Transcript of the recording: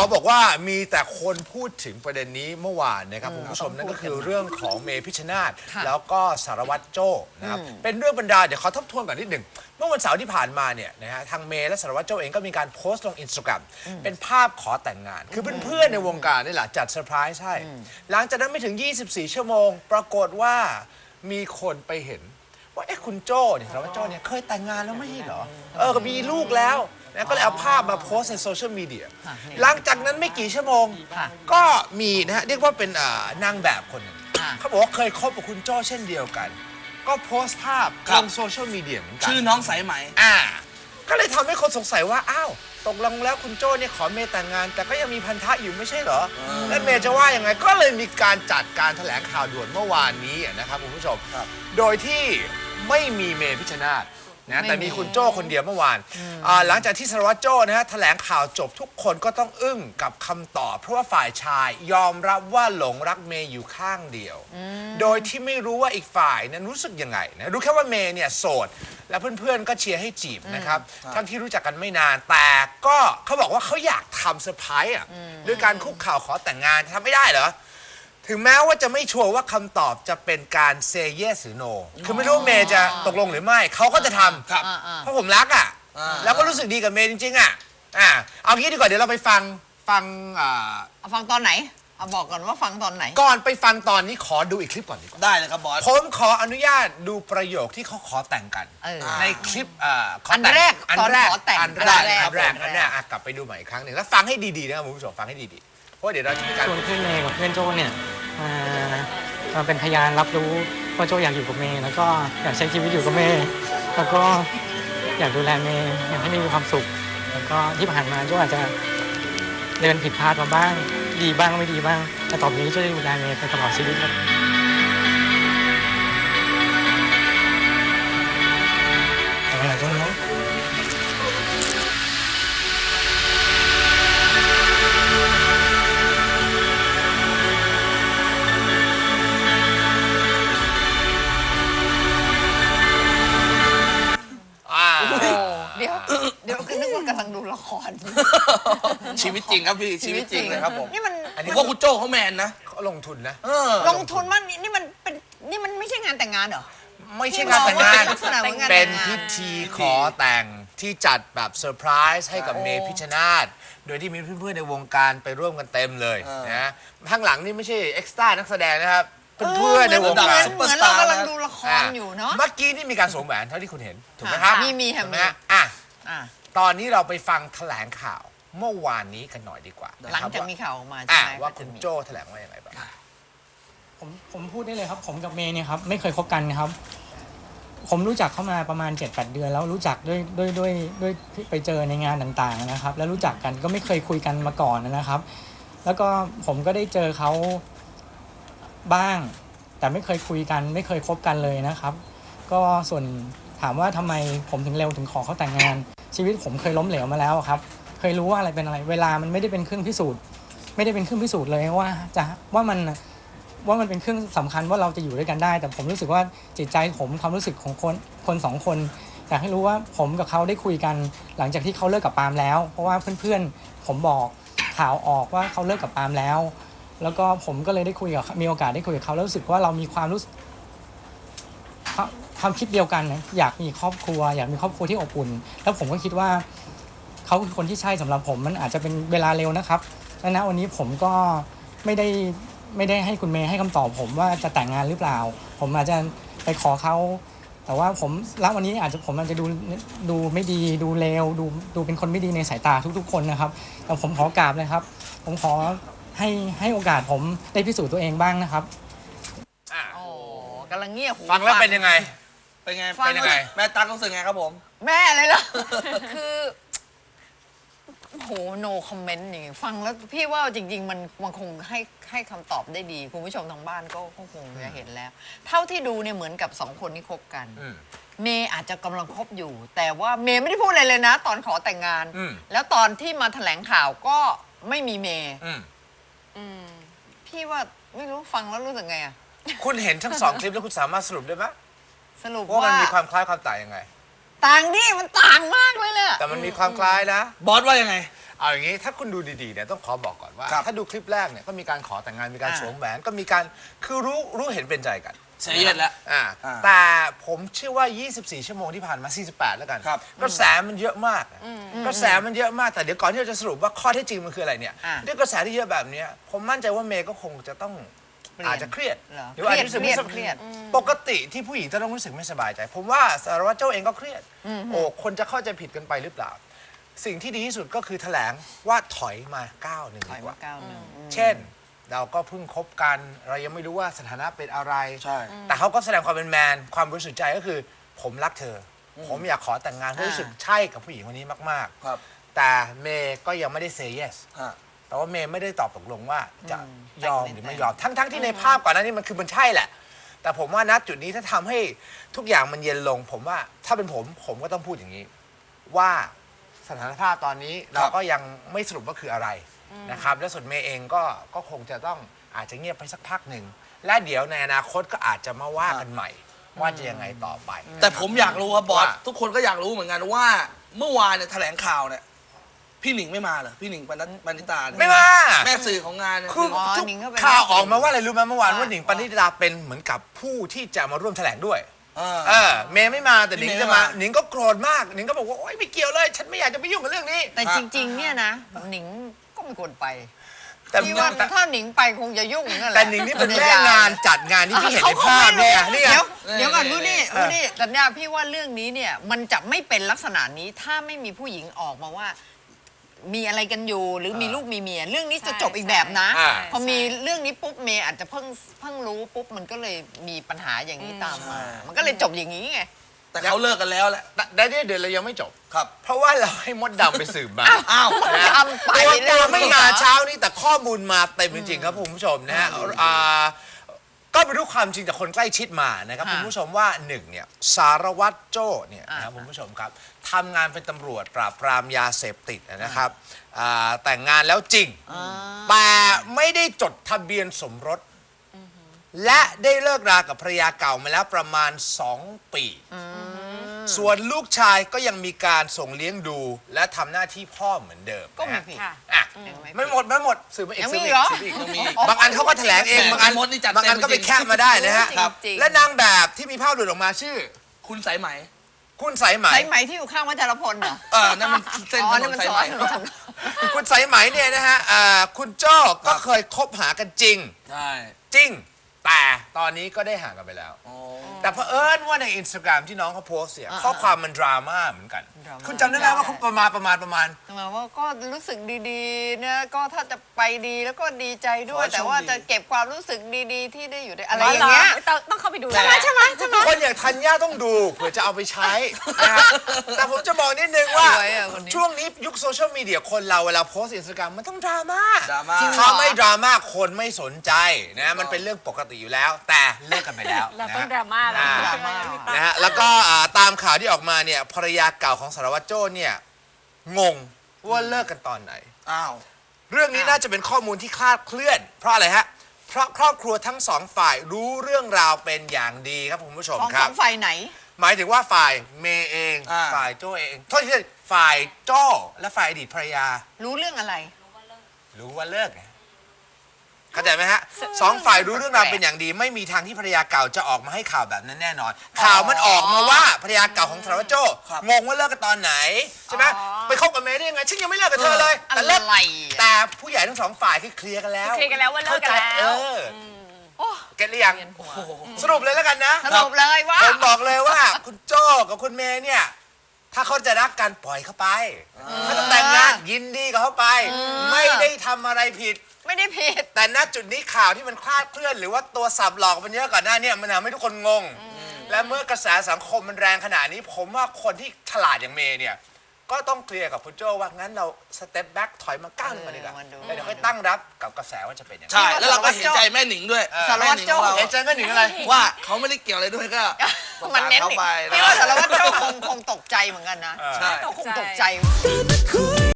อบอกว่ามีแต่คนพูดถึงประเด็นนี้เมื่อวานนะครับคุณผู้ชมนั่นก็คือเรื่องของเมพิชชนาธค่ะแล้วก็สารวัตรโจ้นะครับเป็นเรื่องบรรดาเดี๋ยวขอทบทวนก่อนนิดหนึ่งเมื่อวันเสาร์ที่ผ่านมาเนี่ยนะฮะทางเมย์และสารวัตรโจ้เองก็มีการโพสต์ลงอินสตาแกรมเป็นภาพขอแต่งงาน คือเพื่อนๆในวงการนี่แหละจัดเซอร์ไพรส์ให้หลังจากนั้นไม่ถึง 24 ชั่วโมง ปรากฏว่ามีคนไปเห็นว่าเอ๊ะคุณโจ้เนี่ยสารวัตรโจ้เนี่ยเคยแต่งงานแล้วไม่ใช่เหรอเออก็มีลูกแล้ว นะก็เลยเอาภาพมาโพสต์ในโซเชียลมีเดียค่ะนี่หลังจากนั้นไม่กี่ชั่วโมง ค่ะก็มีนะฮะ เรียกว่าเป็นอ่านางแบบคนหนึ่งค่ะเขาบอกว่าเคยคบกับคุณโจ้เช่นเดียวกัน ก็โพสต์ภาพครัลบ งโซเชียลมีเดียเหมือนกัชื่อน้องสายไหม อ่า ก็เลยทำให้คนสงสัยว่า อ้าว ตกลงแล้วคุณโจ้เนี่ยขอเมย์แต่งงาน แต่ก็ยังมีพันธะอยู่ไม่ใช่เหรอ และเมย์จะว่ายังไง ก็เลยมีการจัดการแถลงข่าวด่วนเมื่อวานนี้นะครับคุณผู้ชม ครับ โดยที่ไม่มีเมย์พิชชนาธ นะไม่มีแต่มีคุณโจ้คนเดียวเมื่อวานอ่าหลังจากที่สารวัตรโจ้นะฮะแถลงข่าวจบทุกคนก็ต้องอึ้งกับคำตอบ เพราะว่าฝ่ายชายยอมรับว่าหลงรักเมย์อยู่ข้างเดียว โดยที่ไม่รู้ว่าอีกฝ่ายนั้นรู้สึกยังไงนะรู้แค่ว่าเมย์เนี่ยโสด และเพื่อนๆก็เชียร์ให้จีบนะครับทั้งที่รู้จักกันไม่นานแต่ก็เขาบอกว่าเขาอยากทำเซอร์ไพรส์อะด้วยการคุกเข่าวขอแต่งงานทำไม่ได้เหรอ ถึงแม้ว่าจะไม่ชัวร์ว่าคำตอบจะเป็นการ say yes หรือ no คือไม่รู้ว่าเมย์จะตกลงหรือไม่เขาก็จะทำครับเพราะผมรักอะอ่าแล้วก็รู้สึกดีกับเมย์จริงๆอะอ่าเอางี้ดีกว่าเดี๋ยวเราไปฟังฟังอ่าเอาฟังตอนไหน เอาบอกก่อนว่าฟังตอนไหน ก่อนไปฟังตอนนี้ขอดูอีกคลิปก่อนดีกว่า ได้เลยครับบอส ผมขออนุญาตดูประโยคที่เขาขอแต่งกัน เออในคลิปอ่าขอันแรกอันตอนแรกขอแต่งอันแรกอันแรกอันแรกอัอันนแรแรกกอะกลับไปดูใหม่อีกครั้งหนึ่งแล้วฟังให้ดีๆนะครับคุณผู้ชมฟังให้ดีๆเพราะว่าเดี๋ยวเราจะมีการชวนเพื่อนเมย์กับเพื่อนโจเนี่ย มาเป็นพยานรับรู้ว่าโจอยากอยู่กับเมย์แล้วก็อยากใช้ชีวิตอยู่กับเมย์แล้วก็อยากดูแลเมย์อยากให้เมย์มีความสุข แล้วก็ที่ผ่านมาโจอาจจะเดินผิดพลาดมาบ้าง ดีบ้างไม่ดีบ้าง แต่ต่อไปนี้โจจะดูแลเมย์ไปตลอดชีวิตครับ ลังดูละคร ชีวิตจริงครับพี่ชีวิตจริงเลยครับผมนี่มันอันผนี้มว่าคุณโจ้เขาแมนนะเขาลงทุนนะ เออลงทุนมากนี่นี่มันเป็นนี่มันไม่ใช่งานแต่งงานเหรอ ไม่ใช่งานแต่งงาน ลักษณะเหมือนงานเป็แต่นงงาน พิธีขอแต่งที่จัดแบบเซอร์ไพรส์ให้กับเมย์พิชชนาธโดยที่มีเพื่อนๆในวงการไปร่วมกันเต็มเลยเออนะข้างหลังนี่ไม่ใช่เอ็กซ์ต้านักแสดงนะครับเพื่อนๆในวงเหมืการ เหมือนเรากำลังดูละครอยู่เนาะ เมื่อกี้นี่มีการสวมแหวนเท่าที่คุณเห็น ถูกไหมครับค่ะมีมีค่ะ ถูกไหมฮะอะ อะ ตอนนี้เราไปฟังแถลงข่าวเมื่อวานนี้กันหน่อยดีกว่าหลังจากมีนะข่าวออกมาครับใช่อะไหมว่าคุณโจ้แถลงว่าอย่างไรบ้างผมผมพูดได้เลยครับ ผมกับเมย์เนี่ยครับไม่เคยคบกันครับ ผมรู้จักเขามาประมาณ7-8เดือน แล้วรู้จักด้วยด้วยด้วยด้วยที่ไปเจอในงานต่างๆนะครับ แล้วรู้จักกันก็ไม่เคยคุยกันมาก่อนนะครับ แล้วก็ผมก็ได้เจอเขาบ้าง แต่ไม่เคยคุยกัน ไม่เคยคบกันเลยนะครับ ก็ส่วนถามว่าทำไมผมถึงเร็วถึงขอเขาแต่งงาน ชีวิตผมเคยล้มเหลวมาแล้วครับ เคยรู้ว่าอะไรเป็นอะไร เวลามันไม่ได้เป็นเครื่องพิสูจน์ ไม่ได้เป็นเครื่องพิสูจน์เลยว่าจะว่ามันว่ามันเป็นเครื่องสำคัญว่าเราจะอยู่ด้วยกันได้ แต่ผมรู้สึกว่าจิตใจผมความรู้สึกของคนคนสองคนอยากให้รู้ว่าผมกับเขาได้คุยกันหลังจากที่เขาเลิกกับปาล์มแล้ว เพราะว่าเพื่อนๆผมบอกข่าวออกว่าเขาเลิกกับปาล์มแล้ว แล้วก็ผมก็เลยได้คุยกับมีโอกาสได้คุยกับเขาแล้วรู้สึกว่าเรามีความรู้สึก ความความคิดเดียวกันนะอยากมีครอบครัว อยากมีครอบครัวที่อบอุ่น แล้วผมก็คิดว่าเขาคือคนที่ใช่สำหรับผมมันอาจจะเป็นเวลาเร็วนะครับและณวันนี้ผมก็ไม่ได้ไม่ได้ให้คุณเมย์ให้คำตอบผมว่าจะแต่งงานหรือเปล่า ผมอาจจะไปขอเขาแต่ว่าผมแล้ววันนี้อาจจะผมอาจจะดูดูไม่ดีดูเลวดูดูเป็นคนไม่ดีในสายตาทุกๆ คนนะครับ แต่ผมขอกราบเลยครับ ผมขอให้ให้โอกาสผมได้พิสูจน์ตัวเองบ้างนะครับอะโอ้กำลังเงียบหูฟังแล้วเป็นยังไง เป็นไงฟัง เป็นยังไง แม่ตั๊กรู้สึกไงครับผม แม่เลยเหรอ คือโห no comment อย่างงี้ฟังแล้วพี่ว่าจริง ๆ มันมันคงให้ให้คำตอบได้ดี คุณผู้ชมทางบ้านก็ก็คงจะเห็นแล้ว เท่าที่ดูเนี่ยเหมือนกับสองคนที่คบกัน อืม เมย์อาจจะกำลังคบอยู่ แต่ว่าเมย์ไม่ได้พูดอะไรเลยนะ ตอนขอแต่งงาน อืม แล้วตอนที่มาแถลงข่าวก็ไม่มีเมย์อืมอืมพี่ว่าไม่รู้ฟังแล้วรู้สึกไงอะ คุณเห็นทั้งสองคลิปแล้วคุณสามารถสรุปได้ไหม สรุปว่ามันว่ามีความคล้ายความต่างยังไง ต่างดิมันต่างมากเลยแหละแต่มันมีความคล้ายนะ บอสว่ายังไง เอาอย่างนี้ถ้าคุณดูดีๆเนี่ยต้องขอบอกก่อนว่า ครับถ้าดูคลิปแรกเนี่ยก็มีการขอแต่งงานมีการอ่า สวมแหวนก็มีการคือรู้รู้เห็นเป็นใจกันเสียเย็นแล้ว อ่าอ่าแต่ผมเชื่อว่า 24 ชั่วโมงที่ผ่านมา 48 แล้วกันครับ กระแสมันเยอะมากอะกระแสมันเยอะมากแต่เดี๋ยวก่อนที่เราจะสรุปว่าข้อเท็จจริงมันคืออะไรเนี่ยอ่า ด้วยกระแสที่เยอะแบบเนี้ยผมมั่นใจว่าเมย์ก็คงจะต้องเปลี่ยนอาจจะเครียดเหรอหรือว่าอาจจะรู้สึกไม่สเครียดบายปกติที่ผู้หญิงจะต้องรู้สึกไม่สบายใจ ผมว่าสารวัตรเจ้าเองก็เครียด โอ้คนจะเข้าใจผิดกันไปหรือเปล่า สิ่งที่ดีที่สุดก็คือแถลงว่าถอยมาก้าวหนึ่งถอดียกมาว่า ก้าวหนึ่งเช่น เราก็เพิ่งคบกัน เรายังไม่รู้ว่าสถานะเป็นอะไร ใช่ แต่เขาก็แสดงความเป็นแมน ความบริสุทธิ์ใจก็คือ ผมรักเธออผมอยากขอแต่งงานเพราะอ่ารู้สึกใช่กับผู้หญิงคนนี้มากครับ ๆ แต่เมย์ก็ยังไม่ได้เซ y yes ฮะ แต่ว่าเมย์ไม่ได้ตอบตกลงว่าจะอืมยอมแต่งหรือไม่ไม่แต่งยอมทั้งๆที่ในภาพก่อนหน้านี้มันคือมันใช่แหละ แต่ผมว่าณจุดนี้ถ้าทำให้ทุกอย่างมันเย็นลง ผมว่าถ้าเป็นผมผมก็ต้องพูดอย่างนี้ ว่าสถานภาพตอนนี้เราก็ยังไม่สรุปว่าคืออะไรนะครับ และส่วนเมย์เองก็ก็คงจะต้องอาจจะเงียบไปสักพักหนึ่งและเดี๋ยวในอนาคตก็อาจจะมาว่ากันใหม่ ว่าจะยังไงต่อไป แต่ผมอยากรู้ครับบอสว่าทุกคนก็อยากรู้เหมือนกันว่า เมื่อวานเนี่ยแถลงข่าวเนี่ย พี่หนิงไม่มาเหรอพี่หนิงปนัดปณิตาเนี่ยไม่มาแม่สื่อของงานเนี่ยคืออ๋อทุกหนิงก็เป็นข่าวออกมาว่าอะไรรู้ไหมเมื่อวานว่าว่าหนิงปณิดาเป็นเหมือนกับผู้ที่จะมาร่วมแถลงด้วย เออ เออเมย์ไม่มาแต่หนิงพี่เมย์จะมาไม่มาหนิงก็โกรธมากหนิงก็บอกว่าโอ๊ยไม่เกี่ยวเลย ฉันไม่อยากจะไปยุ่งกับเรื่องนี้ แต่จริง ๆ เนี่ยนะหนิงก็ไม่ควรไปแต่พี่ว่าแต่ถ้าหนิงไปคงจะยุ่งนั่นแหละแต่หนิงนี่เป็นแม่งานจัดงานที่พี่เห็นในภาพเนี่ยนี่ไง เดี๋ยวเดี๋ยวก่อนเออพูดนี่พูดนี่แต่เนี่ยพี่ว่าเรื่องนี้เนี่ยมันจะไม่เป็นลักษณะนี้ถ้าไม่มีผู้หญิงออกมาว่า มีอะไรกันอยู่ หรือมีลูกมีเมีย เรื่องนี้จะจบอีกแบบนะอ่าพอมีเรื่องนี้ปุ๊บเมย์อาจจะเพิ่งเพิ่งรู้ปุ๊บมันก็เลยมีปัญหาอย่างนี้ตามมา มันก็เลยจบอย่างนี้ไง แต่เขาเลิกกันแล้วแหละแต่แต่เนี่ยเดี๋ยวเรายังไม่จบ ครับ เพราะว่าเราให้มดดำไปสืบมา อ้าวนะทำไปตัวเรื่ตัวอยๆไม่มาเช้านี้แต่ข้อมูลมาเต็มจริงๆครับคุณผู้ชมนะฮะอ่า ก็ไปรู้ความจริงจากคนใกล้ชิดมานะครับค่ะคุณผู้ชมว่าหนึ่งเนี่ยสารวัตรโจ้เนี่ยนะครับอ่าคุณผู้ชมครับทำงานเป็นตำรวจปราบปรามยาเสพติดนะครับอ่าแต่งงานแล้วจริง แต่ไม่ได้จดทะเบียนสมรส และได้เลิกรากับภรรยาเก่ามาแล้วประมาณ 2 ปี ส่วนลูกชายก็ยังมีการส่งเลี้ยงดู และทำหน้าที่พ่อเหมือนเดิมก็ไม่นะฮะผิดอะยังไม่ผิดไม่หมดไม่หมดสืบมาอีกยังสืมีบอีเหรกอสืบอีก ยังมี บางอันเขาก็แถลงเองบางอันมดนี่จัดบางอันก็ไปเต็มจริงแคะมาได้นะฮะครับ จริงๆ และนางแบบที่มีภาพหลุดออกมาชื่อ คุณสายไหมคุณสายไหมใช้ไหมที่อยู่ข้างวัชรพลเหรอเออนั่นมันเส้นอ๋ถอนนั่นนมันสายสไหอมนถนนคุณสายไหมเนี่ยนะฮะอ่าคุณโจ้ก็เคยคบหากันจริง ใช่ จริง แต่ตอนนี้ก็ได้ห่างกันไปแล้วอ๋อแต่เผอิญว่าในอินสตาแกรมที่น้องเขาโพสต์เนี่ยข้อความมันดราม่าเหมือนกันดราม่า คุณจำได้ไหมว่าเขาประมาณประมาณประมาณแต่มาว่าก็รู้สึกดีๆนะก็ถ้าจะไปดีแล้วก็ดีใจด้วยขอให้โชคดีแต่ว่าจะเก็บความรู้สึกดีๆ ที่ได้อยู่ได้วยอะไรอ๋ออเหรย่างเงี้ยต้องต้องเข้าไปดูใช่ไหมใช่ไหมใช่ไหมคนอย่างธัญญาต้องดูเผื่อจะเอาไปใช้นะฮะแต่ผมจะบอกนิดนึงว่าสวยอะคนนี้ช่วงนี้ยุคโซเชียลมีเดียคนเราเวลาโพสต์อินสตาแกรมมันต้องดราม่าดราม่าจริงเหรอถ้าไม่ดราม่าคนไม่สนใจนะมันเป็นเรื่องปกติอยู่แล้ว แต่เลิกกันไปแล้วเรานะต้องฮะดราม่าแล้วอ่าใช่ไหมพี่ตั๊กนะฮะแล้วก็อ่าตามข่าวที่ออกมาเนี่ยภรรยาเก่าของสารวัตรโจ้เนี่ยงงว่าเลิกกันตอนไหน อ้าว เรื่องนี้น่าจะเป็นข้อมูลที่คลาดเคลื่อน เพราะอะไรฮะ เพราะครอบครัวทั้งสองฝ่ายรู้เรื่องราวเป็นอย่างดีครับคุณผู้ชมสองคสรัอบ งฝ่ายไหน หมายถึงว่าฝ่ายเมย์เอง อ่า ฝ่ายโจ้เองโทษทีฝ่ายโจ้และฝ่ายอดีตภรรยา รู้เรื่องอะไร รู้ว่าเลิกไง เข้าใจไหมฮะสองฝ่ายรู้เรื่องราวเป็นอย่างดี ไม่มีทางที่ภรรยาเก่าจะออกมาให้ข่าวแบบนั้นแน่นอน ข่าวมันออกมาว่าภรรยาเก่าของสารวัตรโจ้ครับงงว่าเลิกกันตอนไหนใช่ไหมอ๋อไปคบกับเมย์ได้ยังไงฉันยังไม่เลิกกับเธอเลยอะแต่เลิกไรแต่อะผู้ใหญ่ทั้งสองฝ่ายที่เคลียร์กันแล้วเคลียร์กันแล้วว่าเลิกกันแล้ว เข้าใจเอออเก็ตหรือยังเวียนหัวสรุปเลยแล้วกันนะสรุปเลยว่าผมบอกเลยว่าคุณโจ้กับคุณเมย์เนี่ย ถ้าเขาจะรักกันปล่อยเขาไปเขาจะแต่งงานยินดีกับเขาไป ไม่ได้ทำอะไรผิด ไม่ได้ผิด แต่ณจุดนี้ข่าวที่มันคลาดเคลื่อน หรือว่าตัวสับหลอกมันเยอะก่อนหน้าเนี่ยมันทำให้ทุกคนงง และเมื่อกระแสสังคมมันแรงขนาดนี้ ผมว่าคนที่ฉลาดอย่างเมย์เนี่ย ก็ต้องเคลียร์กับคุณโจ้ว่างั้นเราสเต็ปแบ็กถอยมาก้าวหนึงมาดีกว่าเออมันดู แล้วเดี๋ยวค่อยตั้งรับกับกระแสว่าจะเป็นยังไง ใช่แล้วเราก็เห็นใจแม่หนิงด้วยสารวัตรโจ้แม่หนิงของเห็นใจแม่หนิงอะไรเราว่าเขาไม่ได้เกี่ยวอะไรด้วยก็สงมันสารเน้นเขาอีกไป พี่ว่าสารวัตรโจ้คงคงตกใจเหมือนกันนะเออใช่ก็คงตกใจ Gonna cry